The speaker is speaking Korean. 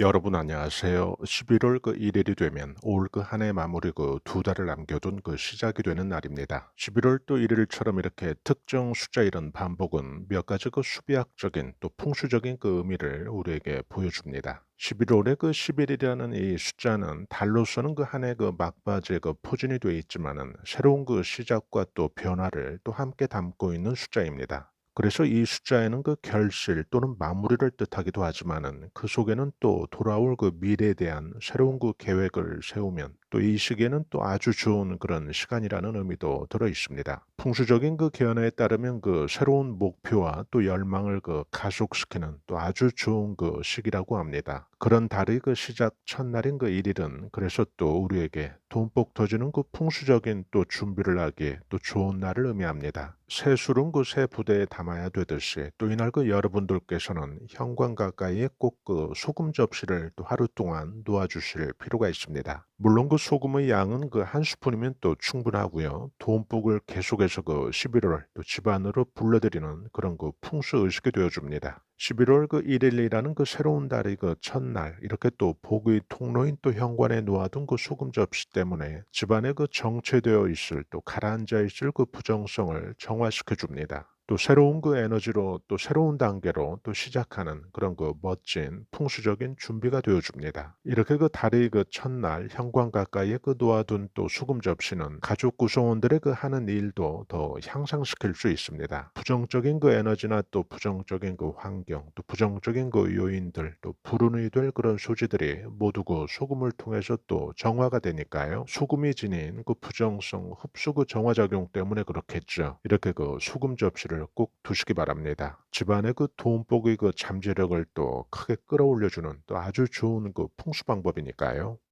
여러분 안녕하세요. 11월 그 1일이 되면 올 그 한 해 마무리 그 두 달을 남겨둔 그 시작이 되는 날입니다. 11월 또 1일처럼 이렇게 특정 숫자 이런 반복은 몇 가지 그 수비학적인 또 풍수적인 그 의미를 우리에게 보여줍니다. 11월에 그 11이라는 이 숫자는 달로서는 그 한 해 그 막바지에 그 포진이 되어 있지만은 새로운 그 시작과 또 변화를 또 함께 담고 있는 숫자입니다. 그래서 이 숫자에는 그 결실 또는 마무리를 뜻하기도 하지만은 그 속에는 또 돌아올 그 미래에 대한 새로운 그 계획을 세우면 또 이 시기에는 또 아주 좋은 그런 시간이라는 의미도 들어 있습니다. 풍수적인 그 견해에 따르면 그 새로운 목표와 또 열망을 그 가속시키는 또 아주 좋은 그 시기라고 합니다. 그런 달의 그 시작 첫날인 그 1일은 그래서 또 우리에게 돈복 터지는 그 풍수적인 또 준비를 하기에 또 좋은 날을 의미합니다. 새 술은 그 새 부대에 담아야 되듯이 또 이날 그 여러분들께서는 현관 가까이에 꼭 그 소금 접시를 또 하루 동안 놓아 주실 필요가 있습니다. 물론 그 소금의 양은 그 한 스푼이면 또 충분하고요. 돈복을 계속해서 그 11월 또 집안으로 불러들이는 그런 그 풍수 의식이 되어 줍니다. 11월 그 1일이라는 그 새로운 달의 그 첫날 이렇게 또 복의 통로인 또 현관에 놓아둔 그 소금 접시 때문에 집안에 그 정체되어 있을 또 가라앉아 있을 그 부정성을 정화시켜 줍니다. 또 새로운 그 에너지로 또 새로운 단계로 또 시작하는 그런 그 멋진 풍수적인 준비가 되어 줍니다. 이렇게 그 달의 그 첫날 현관 가까이에 그 놓아둔 또 수금 접시는 가족 구성원들의 그 하는 일도 더 향상시킬 수 있습니다. 부정적인 그 에너지나 또 부정적인 그 환경 또 부정적인 그 요인들 또 불운이 될 그런 소지들이 모두 그 소금을 통해서 또 정화가 되니까요. 소금이 지닌 그 부정성 흡수 그 정화 작용 때문에 그렇겠죠. 이렇게 그 소금 접시를 꼭 두시기 바랍니다. 집안의 그 돈복의 그 잠재력을 또 크게 끌어올려주는 또 아주 좋은 그 풍수 방법이니까요.